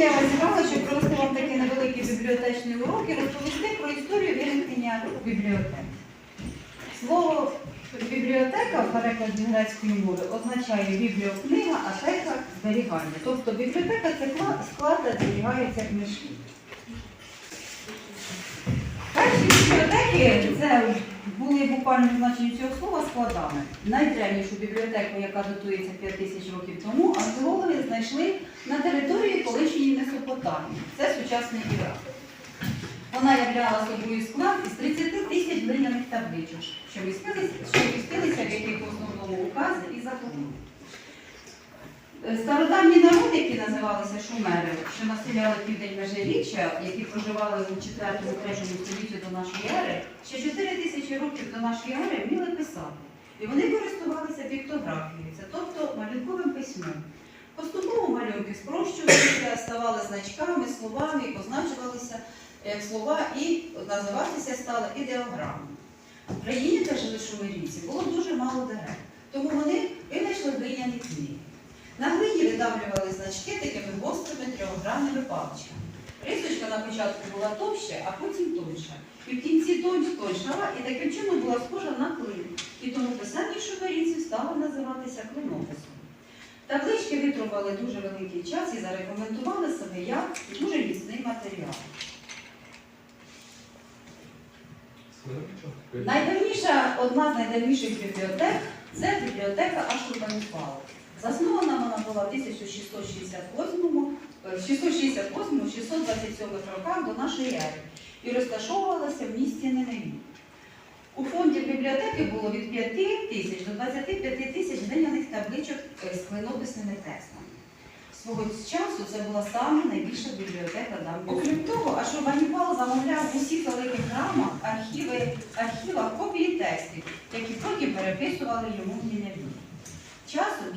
я зібрала, щоб провести вам такі невеликі бібліотечні уроки, розповісти про історію виникнення бібліотек. Слово бібліотека в перекладі грецької мови означає бібліокнига, а тека зберігання. Тобто бібліотека це склад, де зберігаються книжки. Перші бібліотеки це буквально значені цього слова складами. Найдревнішу бібліотеку, яка датується 5 тисяч років тому, археологи знайшли на території колишньої Месопотамії. Це сучасний Ірак. Вона являла собою склад із 30 тисяч глиняних табличок, що містилися, в яких основному укази і закони. Е, Стародавні народи, називалися шумери, що населяли південь Межиріччя, які проживали у 4-3 столітті до нашої ери, ще 4 тисячі років до нашої ери вміли писати. І вони користувалися піктографією, це тобто малюнковим письмом. Поступово малюнки спрощувалися, ставали значками, словами, позначувалися як слова і називатися стали ідеограмами. В країні, де жили шумерійці, було дуже мало дерев, тому вони винайшли глиняні книги. На глині видавлювали значки такими гострими трьохгранними паличками. Рисочка на початку була товща, а потім тонша. І в кінці тоншала, і таким чином була схожа на клин. І тому писання шумерійців стало називатися клинописом. Таблички витримали дуже великий час і зарекомендували себе як дуже міцний матеріал. Найдавніша, одна з найдавніших бібліотек це бібліотека Ашурбаніпалу. Заснована вона була в 1668 668-627 роках до нашої ери і розташовувалася в місті Неневі. У фонді бібліотеки було від 5 тисяч до 25 тисяч глиняних табличок е, з клинописними текстами. Свого часу це була саме найбільша бібліотека Дамбі. Окрім того, Ашурбаніпал замовляв в усіх великих храмах, архіви, архівах копії текстів, які потім переписували йому в Ніневі.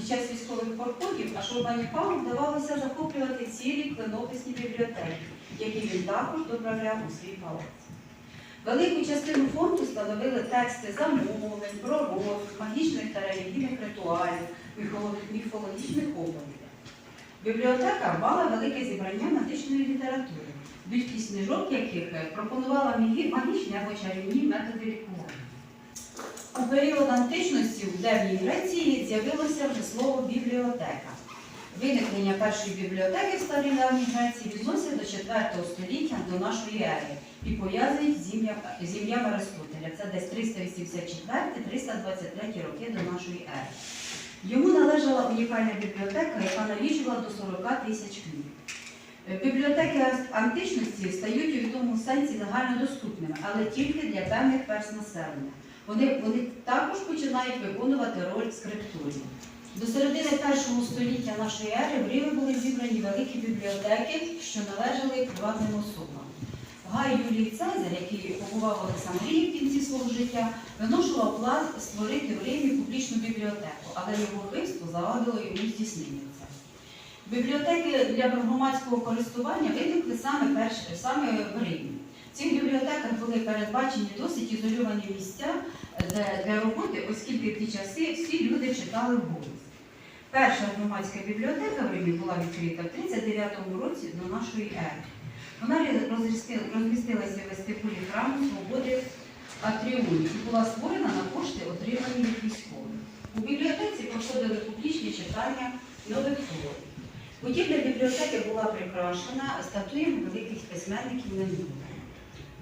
Під час військових походів Ашурбаніпалу вдавалося захоплювати цілі клинописні бібліотеки, які він також доправляв у свій палац. Велику частину фонду становили тексти замовлень, пророк, магічних та релігійних ритуалів, міфологічних оповідей. Бібліотека мала велике зібрання античної літератури, більшість книжок яких е, пропонувала магічні або чарівні методи лікування. У період античності в Древній Греції з'явилося вже слово бібліотека. Виникнення першої бібліотеки в старій Давній Греції відносять до 4 століття до нашої ери і пов'язують з ім'ям Аристотеля. Це десь 384-323 роки до нашої ери. Йому належала унікальна бібліотека, яка налічувала до 40 тисяч книг. Бібліотеки античності стають у тому сенсі загальнодоступними, але тільки для певних верст населення. Вони, вони також починають виконувати роль скрипторів. До середини першого століття нашої ери в Римі були зібрані великі бібліотеки, що належали приватним особам. Гай Юлій Цезар, який побував в Олександрії в кінці свого життя, виношував план створити в Римі публічну бібліотеку, але його вбивство завадило йому здійснення це. Бібліотеки для громадського користування виникли саме перші, саме в Римі. В цих бібліотеках були передбачені досить ізольовані місця для роботи, оскільки в ті часи всі люди читали вголос. Перша громадська бібліотека в Римі була відкрита в 39-му році до нашої ери. Вона розмістилася в вестибулі храму Свободи Атріоні і була створена на кошти, отримані від військових. У бібліотеці проходили публічні читання нових творів. Будівля бібліотеки була прикрашена статуями великих письменників минулого.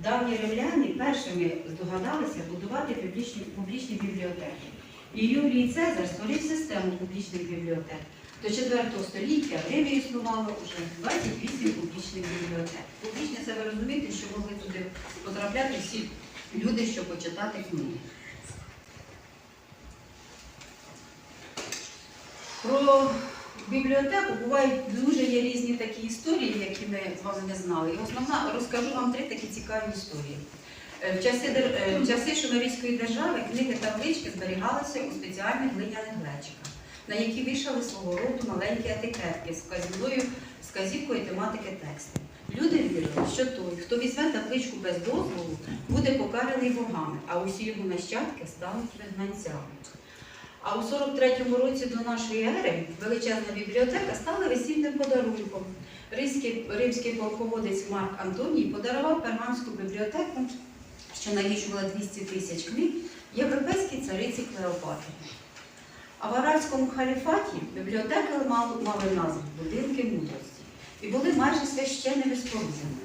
Давні римляни першими здогадалися будувати публічні, публічні бібліотеки. І Юлій Цезар створив систему публічних бібліотек. До 4 століття в Римі існувало вже 28 публічних бібліотек. Публічні це ви розумієте, що могли туди потрапляти всі люди, щоб почитати книги. Про бібліотеку бувають дуже є різні такі історії, які ми з вами не знали. І основна розкажу вам три такі цікаві історії. Е, В часи, е, в часи Шумерійської держави книги таблички зберігалися у спеціальних глиняних глечиках, на які вішали свого роду маленькі етикетки з вказівною вказівкою тематики тексту. Люди вірили, що той, хто візьме табличку без дозволу, буде покараний богами, а усі його нащадки стануть вигнанцями. А у 43-му році до нашої ери величезна бібліотека стала весільним подарунком римський, римський полководець Марк Антоній подарував Пергамську бібліотеку, що налічувала 200 тисяч книг, європейській цариці Клеопатрі. А в арабському халіфаті бібліотеки мали, мали назву Будинки мудрості і були майже священними спорудами.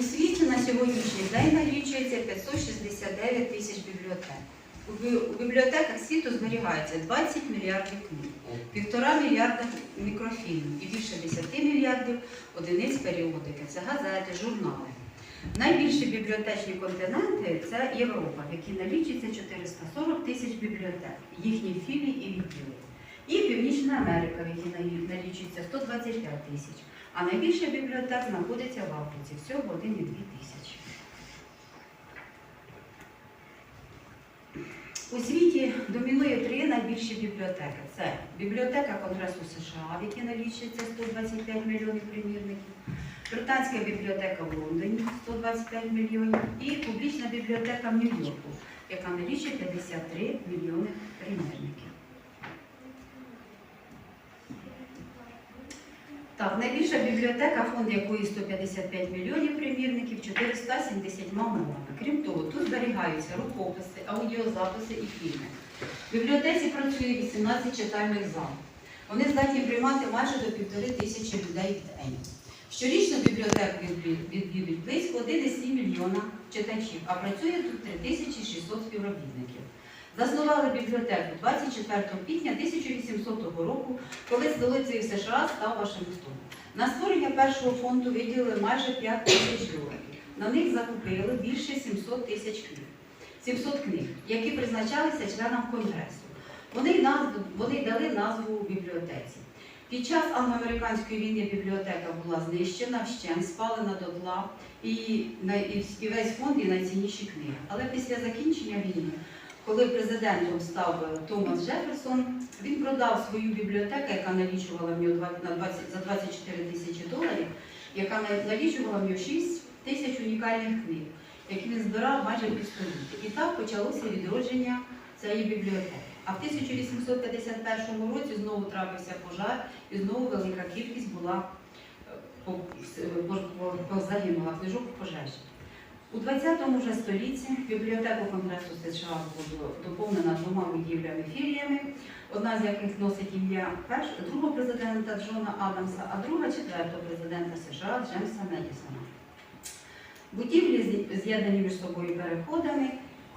У світі на сьогоднішній день налічується 569 тисяч бібліотек. У бібліотеках світу зберігається 20 мільярдів книг, півтора мільярда мікрофільмів і більше 10 мільярдів одиниць періодики. Це газети, журнали. Найбільші бібліотечні континенти це Європа, в якій налічується 440 тисяч бібліотек, їхні філії і відділи. І Північна Америка, в якій налічується 125 тисяч. А найбільше бібліотек знаходиться в Африці, всього 1,2 тисячі. У світі домінує три найбільші бібліотеки. Це бібліотека Конгресу США, в якій налічується 125 мільйонів примірників, Британська бібліотека в Лондоні 125 мільйонів і публічна бібліотека в Нью-Йорку, яка налічує 53 мільйони примірників. Так, найбільша бібліотека, фонд якої 155 мільйонів примірників, 470 мовами. Крім того, тут зберігаються рукописи, аудіозаписи і фільми. В бібліотеці працює 18 читальних залів. Вони здатні приймати майже до півтори тисячі людей в день. Щорічно бібліотеку відвідують близько 1,7 мільйона читачів, а працює тут 3600 співробітників. Заснували бібліотеку 24 квітня 1800 року, коли столицею США став Вашингтон. На створення першого фонду виділили майже 5 тисяч доларів. На них закупили більше 700 тисяч книг. 700 книг, які призначалися членам конгресу. Вони, назву, вони дали назву бібліотеці. Під час англо-американської війни бібліотека була знищена, вщент, спалена дотла, і, і, і весь фонд і найцінніші книги. Але після закінчення війни, коли президентом став е, Томас Джеферсон, він продав свою бібліотеку, яка налічувала в нього 20, за 24 тисячі доларів, яка налічувала в нього 6 тисяч унікальних книг, які він збирав майже півстоліття. І так почалося відродження цієї бібліотеки. А в 1851 році знову трапився пожар, і знову велика кількість була е, по- позагинула книжок в пожежі. У 20 вже столітті бібліотеку Конгресу США було доповнена двома будівлями філіями, одна з яких носить ім'я другого президента Джона Адамса, а друга четвертого президента США Джеймса Медісона. Будівлі з'єднані між собою переходами,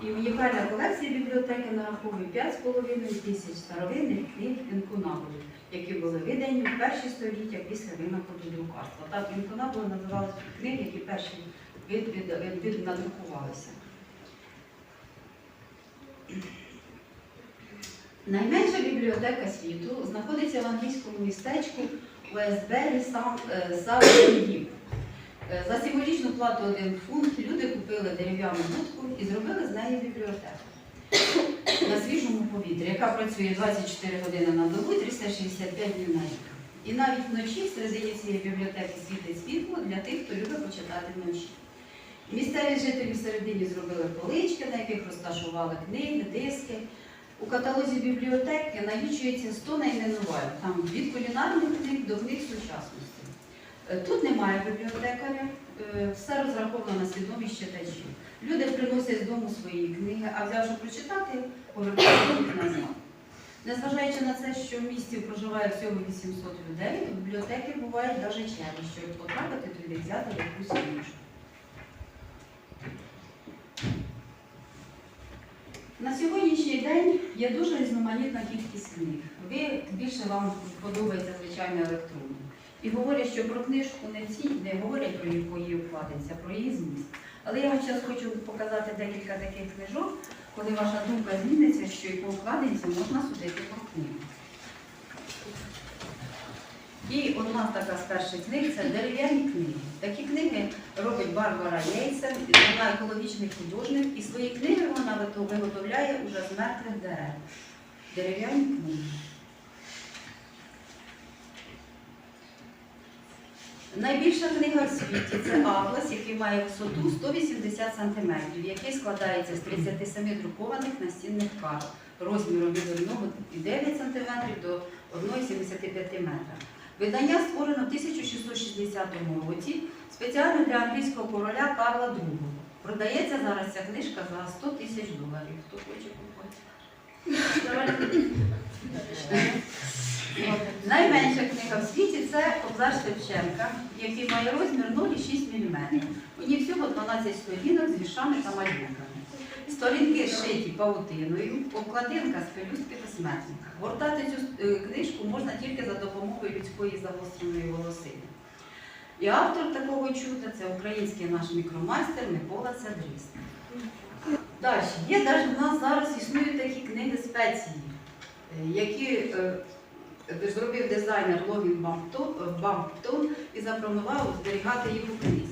і унікальна колекція бібліотеки нараховує 5,5 тисяч старовинних книг інкунабулів, які були видані в перші століття після винаходу друкарства. Так, інкунабули називалися книги, які перші від, від. Найменша бібліотека світу знаходиться в англійському містечку Уестбері Саутгемптон. Е, За символічну плату один фунт люди купили дерев'яну будку і зробили з неї бібліотеку на свіжому повітрі, яка працює 24 години на добу, 365 днів на рік. І навіть вночі всередині цієї бібліотеки світить світло для тих, хто любить почитати вночі. Місцеві жителі всередині зробили полички, на яких розташували книги, диски. У каталозі бібліотеки налічується 100 найменувань, там від кулінарних книг до книг сучасності. Е, Тут немає бібліотекаря, е, все розраховано на свідомість читачів. Люди приносять з дому свої книги, а взявши прочитати, повертають назад. Незважаючи на те, що в місті проживає всього 800 людей, бібліотеки бувають навіть черги, щоб потрапити туди взяти якусь книжку. На сьогоднішній день є дуже різноманітна кількість книг. Ви більше вам подобається звичайно електронна. І говорять, що про книжку не всі не говорять про її вкладеться, про її зміст. Але я вам зараз хочу показати декілька таких книжок, коли ваша думка зміниться, що і по вкладинці можна судити про книгу. І одна така з перших книг це дерев'яні книги. Такі книги робить Барбара Єйсен, вона екологічний художник, і свої книги вона виготовляє уже з мертвих дерев. Дерев'яні книги. Найбільша книга в світі це атлас, який має висоту 180 см, який складається з 37 друкованих настінних карт розміром від 1,9 см до 1,75 метра. Видання створено в 1660 році спеціально для англійського короля Карла II. Продається зараз ця книжка за 100 тисяч доларів. Хто хоче купити? Найменша книга в світі це Кобзар Шевченка, який має розмір 0,6 мм. У ній всього 12 сторінок з віршами та малюнками. Сторінки зшиті павутиною, обкладинка з пелюстки безсмертника. Гортати цю е, книжку можна тільки за допомогою людської загостреної волосини. І автор такого чуда це український наш мікромайстер Микола Цядріс. Далі, є навіть у нас зараз існують такі книги спеції, е, які е, зробив дизайнер Логін Бамптон і запропонував зберігати їх у книзі.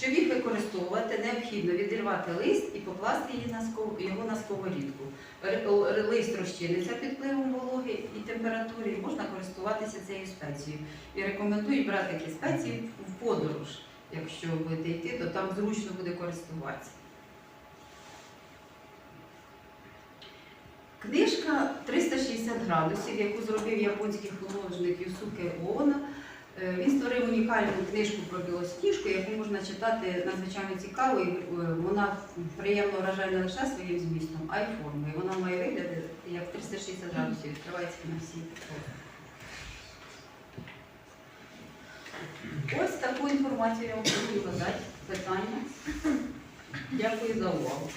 Щоб їх використовувати, необхідно відірвати лист і покласти його на сковорідку. Лист розчиниться під впливом вологи і температури, і можна користуватися цією спецією. І рекомендують брати такі спеції в подорож. Якщо будете йти, то там зручно буде користуватися. Книжка 360 градусів, яку зробив японський художник Юсуке Оона. Е, Він створив унікальну книжку про білосніжку, яку можна читати надзвичайно цікаво. і, е, Вона приємно вражає не лише своїм змістом, а й формою. Вона має вигляд як 360 градусів, відкривається на всі. Ось таку інформацію я вам хотіла дати. Питання. Дякую за увагу.